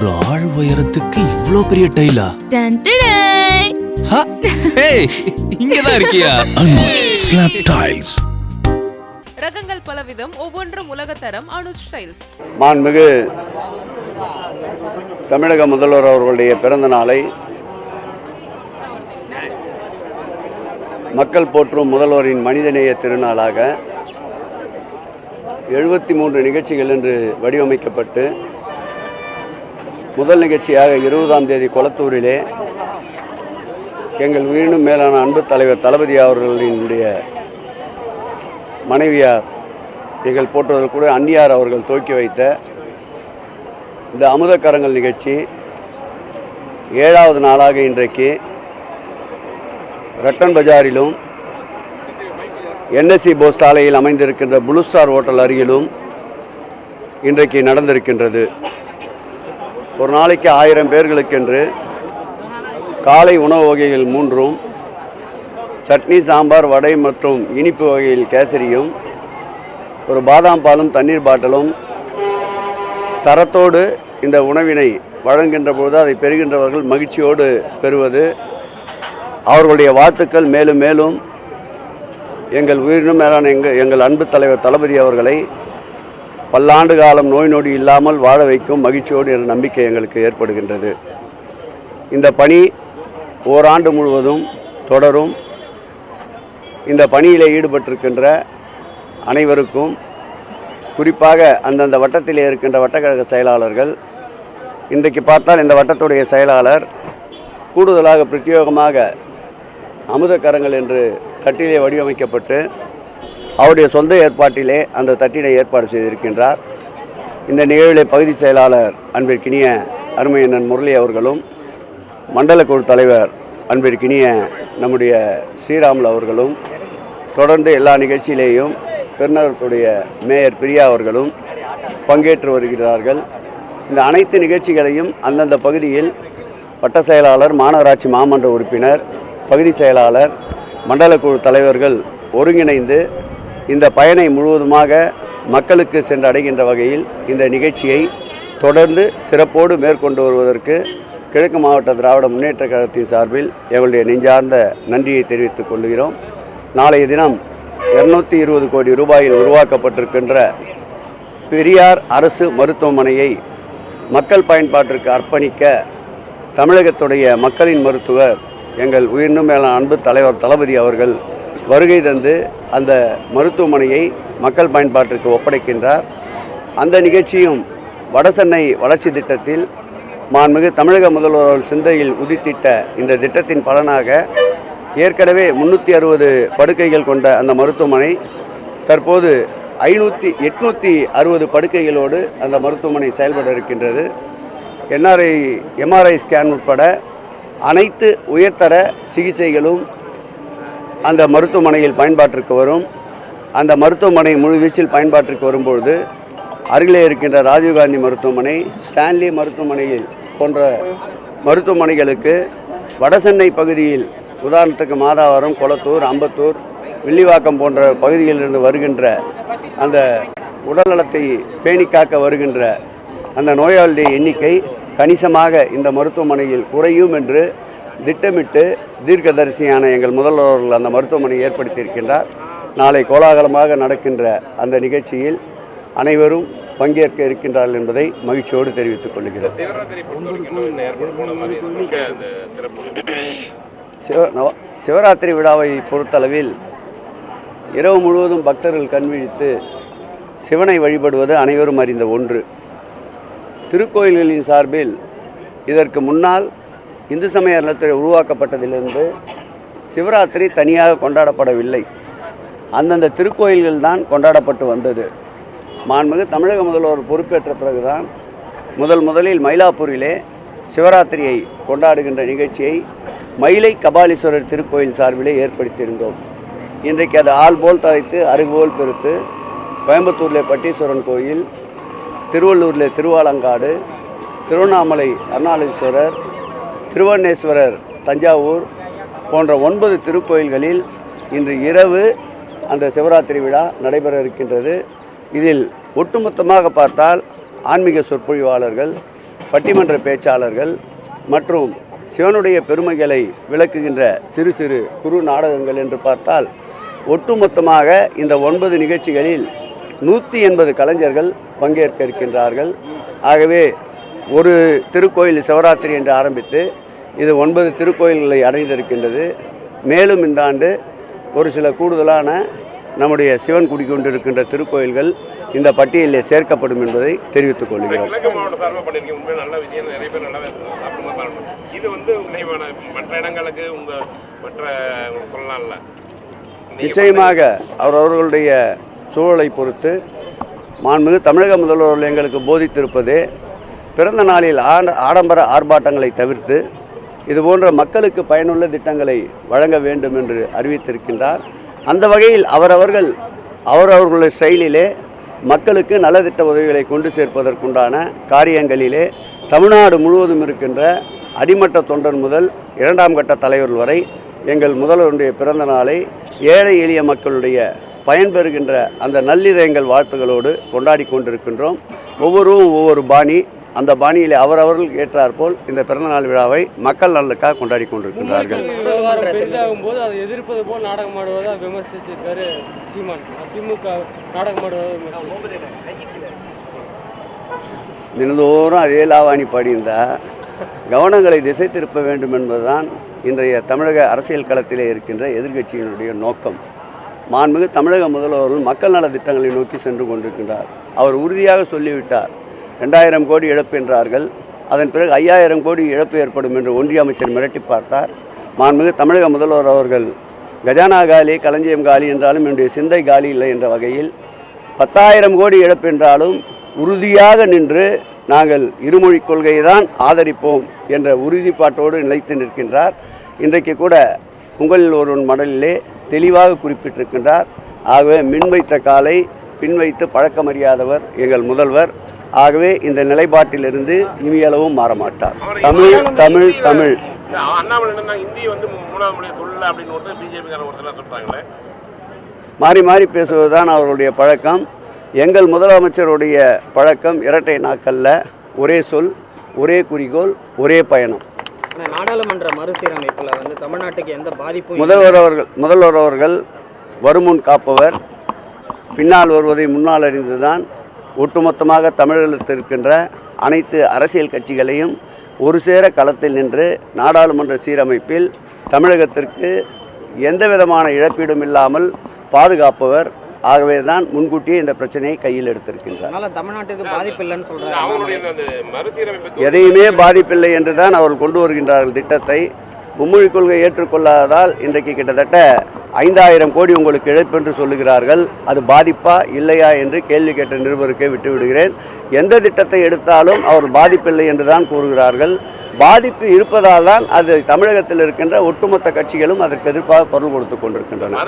ஒரு ஆள் உயரத்துக்கு இவ்ளோ பெரிய டைலா? ஏய் இங்கதான் இருக்கியா? அனுஜ் ஸ்லாப் டைல்ஸ் ரகங்கள் பலவிதம் ஒவ்வொன்றும் உலகத்தரம் அனுஜ் ஸ்டைல்ஸ் மாண்புமிகு தமிழக முதல்வர் அவர்களுடைய பிறந்த நாளை மக்கள் போற்றும் முதல்வரின் மனிதநேய திருநாளாக எழுபத்தி மூன்று நிகழ்ச்சிகள் என்று வடிவமைக்கப்பட்டு முதல் நிகழ்ச்சியாக இருபதாம் தேதி கொளத்தூரிலே எங்கள் உயிரினும் மேலான அன்பு தலைவர் தளபதி அவர்களினுடைய மனைவியார் எங்கள் போற்றுவதற்கு அன்னியார் அவர்கள் துவக்கி வைத்த இந்த அமுதக்கரங்கள் நிகழ்ச்சி ஏழாவது நாளாக இன்றைக்கு ரட்டன் பஜாரிலும் என்எஸ்சி போஸ் சாலையில் அமைந்திருக்கின்ற புளூ ஸ்டார் ஹோட்டல் அருகிலும் இன்றைக்கு நடந்திருக்கின்றது. ஒரு நாளைக்கு ஆயிரம் பேர்களுக்கென்று காலை உணவு வகைகள் மூன்றும் சட்னி சாம்பார் வடை மற்றும் இனிப்பு வகையில் கேசரியும் ஒரு பாதாம் பாலும் தண்ணீர் பாட்டிலும் தரத்தோடு இந்த உணவினை வழங்குகின்ற பொழுது அதை பெறுகின்றவர்கள் மகிழ்ச்சியோடு பெறுவது. அவர்களுடைய வாழ்த்துக்கள் மேலும் மேலும் எங்கள் உயிரினும் மேலான எங்கள் எங்கள் அன்பு தலைவர் தளபதி அவர்களை பல்லாண்டு காலம் நோய் நொடி இல்லாமல் வாழ வைக்கும் மகிழ்ச்சியோடு என்ற நம்பிக்கை எங்களுக்கு ஏற்படுகின்றது. இந்த பணி ஓராண்டு முழுவதும் தொடரும். இந்த பணியில் ஈடுபட்டிருக்கின்ற அனைவருக்கும் குறிப்பாக அந்தந்த வட்டத்தில் இருக்கின்ற வட்டக்கழக செயலாளர்கள் இன்றைக்கு பார்த்தால் இந்த வட்டத்துடைய செயலாளர் கூடுதலாக பிரத்யேகமாக அமுதக்கரங்கள் என்று தட்டிலே வடிவமைக்கப்பட்டு அவருடைய சொந்த ஏற்பாட்டிலே அந்த தட்டினை ஏற்பாடு செய்திருக்கின்றார். இந்த நிகழ்வில் பகுதி செயலாளர் அன்பிற்கினிய அருமையண்ணன் முரளி அவர்களும் மண்டல குழு தலைவர் அன்பிற்கினிய நம்முடைய ஸ்ரீராமுல் அவர்களும் தொடர்ந்து எல்லா நிகழ்ச்சியிலேயும் பெருநகரத்துடைய மேயர் பிரியா அவர்களும் பங்கேற்று வருகிறார்கள். இந்த அனைத்து நிகழ்ச்சிகளையும் அந்தந்த பகுதியில் வட்ட செயலாளர் மாநகராட்சி மாமன்ற உறுப்பினர் பகுதி செயலாளர் மண்டல குழு தலைவர்கள் ஒருங்கிணைந்து இந்த பயனை முழுவதுமாக மக்களுக்கு சென்றடைகின்ற வகையில் இந்த நிகழ்ச்சியை தொடர்ந்து சிறப்போடு மேற்கொண்டு வருவதற்கு கிழக்கு மாவட்ட திராவிட முன்னேற்ற கழகத்தின் சார்பில் எங்களுடைய நெஞ்சார்ந்த நன்றியை தெரிவித்துக் கொள்கிறோம். நாளைய தினம் இருநூத்தி இருபது கோடி ரூபாயில் உருவாக்கப்பட்டிருக்கின்ற பெரியார் அரசு மருத்துவமனையை மக்கள் பயன்பாட்டிற்கு அர்ப்பணிக்க தமிழகத்துடைய மக்களின் மருத்துவர் எங்கள் உயிரினும் மேலான அன்பு தலைவர் தளபதி அவர்கள் வருகை தந்து அந்த மருத்துவமனையை மக்கள் பயன்பாட்டிற்கு ஒப்படைக்கின்றார். அந்த நிகழ்ச்சியும் வடசென்னை வளர்ச்சி திட்டத்தில் மாண்புமிகு தமிழக முதல்வர் சிந்தையில் உதித்திட்ட இந்த திட்டத்தின் பலனாக ஏற்கனவே முந்நூற்றி அறுபது படுக்கைகள் கொண்ட அந்த மருத்துவமனை தற்போது ஐநூற்றி எட்நூற்றி அறுபது படுக்கைகளோடு அந்த மருத்துவமனை செயல்பட இருக்கின்றது என்ஆர்ஐ எம்ஆர்ஐ ஸ்கேன் உட்பட அனைத்து உயர்தர சிகிச்சைகளும் அந்த மருத்துவமனையில் பயன்பாட்டிற்கு வரும். அந்த மருத்துவமனை முழுவீச்சில் பயன்பாட்டிற்கு வரும்பொழுது அருகிலே இருக்கின்ற ராஜீவ்காந்தி மருத்துவமனை ஸ்டான்லி மருத்துவமனையில் போன்ற மருத்துவமனைகளுக்கு வடசென்னை பகுதியில் உதாரணத்துக்கு மாதாவரம் கொளத்தூர் அம்பத்தூர் வில்லிவாக்கம் போன்ற பகுதிகளிலிருந்து வருகின்ற அந்த உடல்நலத்தை பேணி காக்க வருகின்ற அந்த நோயாளியுடைய எண்ணிக்கை கணிசமாக இந்த மருத்துவமனையில் குறையும் என்று திட்டமிட்டு தீர்க்கதரிசியான எங்கள் முதல்வர்கள் அந்த மருத்துவமனையை ஏற்படுத்தியிருக்கின்றார். நாளை கோலாகலமாக நடக்கின்ற அந்த நிகழ்ச்சியில் அனைவரும் பங்கேற்க இருக்கின்றார்கள் என்பதை மகிழ்ச்சியோடு தெரிவித்துக் கொள்கிறோம். சிவ சிவராத்திரி விழாவை பொறுத்தளவில் இரவு முழுவதும் பக்தர்கள் கண்விழித்து சிவனை வழிபடுவது அனைவரும் அறிந்த ஒன்று. திருக்கோயில்களின் சார்பில் இதற்கு முன்னால் இந்து சமய அறநிலையத்துறை உருவாக்கப்பட்டதிலிருந்து சிவராத்திரி தனியாக கொண்டாடப்படவில்லை. அந்தந்த திருக்கோயில்கள் தான் கொண்டாடப்பட்டு வந்தது. மாண்புமிகு தமிழக முதல்வர் பொறுப்பேற்ற பிறகுதான் முதல் முதலில் மயிலாப்பூரிலே சிவராத்திரியை கொண்டாடுகின்ற நிகழ்ச்சியை மயிலை கபாலீஸ்வரர் திருக்கோயில் சார்பிலே ஏற்படுத்தியிருந்தோம். இன்றைக்கு அது ஆள் போல் தழைத்து அருகுபோல் பெருத்து கோயம்புத்தூரில் பட்டீஸ்வரன் கோயில் திருவள்ளூரில் திருவாலங்காடு திருவண்ணாமலை அருணாளீஸ்வரர் திருவண்ணேஸ்வரர் தஞ்சாவூர் போன்ற ஒன்பது திருக்கோயில்களில் இன்று இரவு அந்த சிவராத்திரி விழா நடைபெற இருக்கின்றது. இதில் ஒட்டுமொத்தமாக பார்த்தால் ஆன்மீக சொற்பொழிவாளர்கள் பட்டிமன்ற பேச்சாளர்கள் மற்றும் சிவனுடைய பெருமைகளை விளக்குகின்ற சிறு சிறு குறு நாடகங்கள் என்று பார்த்தால் ஒட்டுமொத்தமாக இந்த ஒன்பது நிகழ்ச்சிகளில் நூற்றி எண்பது கலைஞர்கள் பங்கேற்க இருக்கின்றார்கள். ஆகவே ஒரு திருக்கோயில் சிவராத்திரி என்று ஆரம்பித்து இது ஒன்பது திருக்கோயில்களை அடைந்திருக்கின்றது. மேலும் இந்த ஆண்டு ஒரு சில கூடுதலான நம்முடைய சிவன் குடிக்கொண்டிருக்கின்ற திருக்கோயில்கள் இந்த பட்டியலில் சேர்க்கப்படும் என்பதை தெரிவித்துக் கொள்கிறோம். நிச்சயமாக அவரவர்களுடைய சூழலை பொறுத்து மாண்புமிகு தமிழக முதல்வர்கள் எங்களுக்கு போதித்திருப்பது பிறந்த நாளில் ஆட ஆடம்பர ஆர்ப்பாட்டங்களை தவிர்த்து இதுபோன்ற மக்களுக்கு பயனுள்ள திட்டங்களை வழங்க வேண்டும் என்று அறிவித்திருக்கின்றார். அந்த வகையில் அவரவர்கள் அவரவர்களுடைய செயலிலே மக்களுக்கு நலத்திட்ட உதவிகளை கொண்டு சேர்ப்பதற்குண்டான காரியங்களிலே தமிழ்நாடு முழுவதும் இருக்கின்ற அடிமட்ட தொண்டன் முதல் இரண்டாம் கட்ட தலைவர் வரை எங்கள் முதல்வருடைய பிறந்த நாளை ஏழை எளிய மக்களுடைய பயன்பெறுகின்ற அந்த நல்லிதயங்கள் வாழ்த்துகளோடு கொண்டாடி கொண்டிருக்கின்றோம். ஒவ்வொருவரும் ஒவ்வொரு பாணி அந்த பாணியிலே அவரவர்கள் ஏற்றாற்போல் இந்த பிறந்தநாள் விழாவை மக்கள் நலனுக்காக கொண்டாடி போல் விமர்சிச்சிருக்காரு தினந்தோறும் அதே லாவாணி பாடியிருந்தா கவனங்களை திசை திருப்ப வேண்டும் என்பதுதான் இன்றைய தமிழக அரசியல் களத்திலே இருக்கின்ற எதிர்க்கட்சியினுடைய நோக்கம். மாண்புமிகு தமிழக முதல்வர்கள் மக்கள் நல திட்டங்களை நோக்கி சென்று கொண்டிருக்கின்றார். அவர் உறுதியாக சொல்லிவிட்டார். ரெண்டாயிரம் கோடி இழப்பு என்றார்கள். அதன் பிறகு ஐயாயிரம் கோடி இழப்பு ஏற்படும் என்று ஒன்றிய அமைச்சர் மிரட்டி பார்த்தார். மாண்புமிகு தமிழக முதல்வர் அவர்கள் கஜானா காலி களஞ்சியம் காலி என்றாலும் என்னுடைய சிந்தை காலி இல்லை என்ற வகையில் பத்தாயிரம் கோடி இழப்பு என்றாலும் உறுதியாக நின்று நாங்கள் இருமொழிக் கொள்கையை தான் ஆதரிப்போம் என்ற உறுதிப்பாட்டோடு நிலைத்து நிற்கின்றார். இன்றைக்கு கூட உங்களில் ஒருவன் மடலிலே தெளிவாக குறிப்பிட்டிருக்கின்றார். ஆகவே மின் வைத்த காலை பின் வைத்து பழக்கமறியாதவர் எங்கள் முதல்வர். ஆகவே இந்த நிலைப்பாட்டிலிருந்து இனியளவும் மாறமாட்டார். தமிழ் தமிழ் தமிழ். சொல்றாங்களே. மாறி மாறி பேசுவதுதான் அவர்களுடைய பழக்கம். எங்கள் முதலமைச்சருடைய பழக்கம் இரட்டை நாக்கல்ல ஒரே சொல் ஒரே குறிக்கோள் ஒரே பயணம். ஆனா, நாடாளுமன்ற மறுசீரமைப்புல வந்து தமிழ்நாட்டுக்கு எந்த பாதிப்பும் முதல்வர் அவர்கள் முதல்வர் அவர்கள் வருமுன் காப்பவர் பின்னால் வருவதை முன்னால் அறிந்துதான் ஒட்டுமொத்தமாக தமிழகத்தில் இருக்கின்ற அனைத்து அரசியல் கட்சிகளையும் ஒரு சேர களத்தில் நின்று நாடாளுமன்ற சீரமைப்பில் தமிழகத்திற்கு எந்த விதமான இழப்பீடும் இல்லாமல் பாதுகாப்பவர். ஆகவே தான் முன்கூட்டியே இந்த பிரச்சனையை கையில் எடுத்திருக்கின்றார். மறுசீரமைப்பு எதையுமே பாதிப்பில்லை என்று தான் அவர்கள் கொண்டு வருகின்றார்கள் திட்டத்தை. மும்மொழி கொள்கை ஏற்றுக்கொள்ளாததால் இன்றைக்கு கிட்டத்தட்ட ஐந்தாயிரம் கோடி உங்களுக்கு இழப்பு என்று சொல்லுகிறார்கள். அது பாதிப்பா இல்லையா என்று கேள்வி கேட்ட நிருபருக்கே விட்டுவிடுகிறேன். எந்த திட்டத்தை எடுத்தாலும் அவர் பாதிப்பில்லை என்று தான் கூறுகிறார்கள். பாதிப்பு இருப்பதால் தான் அது தமிழகத்தில் இருக்கின்ற ஒட்டுமொத்த கட்சிகளும் அதற்கு எதிர்ப்பாக குரல் கொடுத்து கொண்டிருக்கின்றன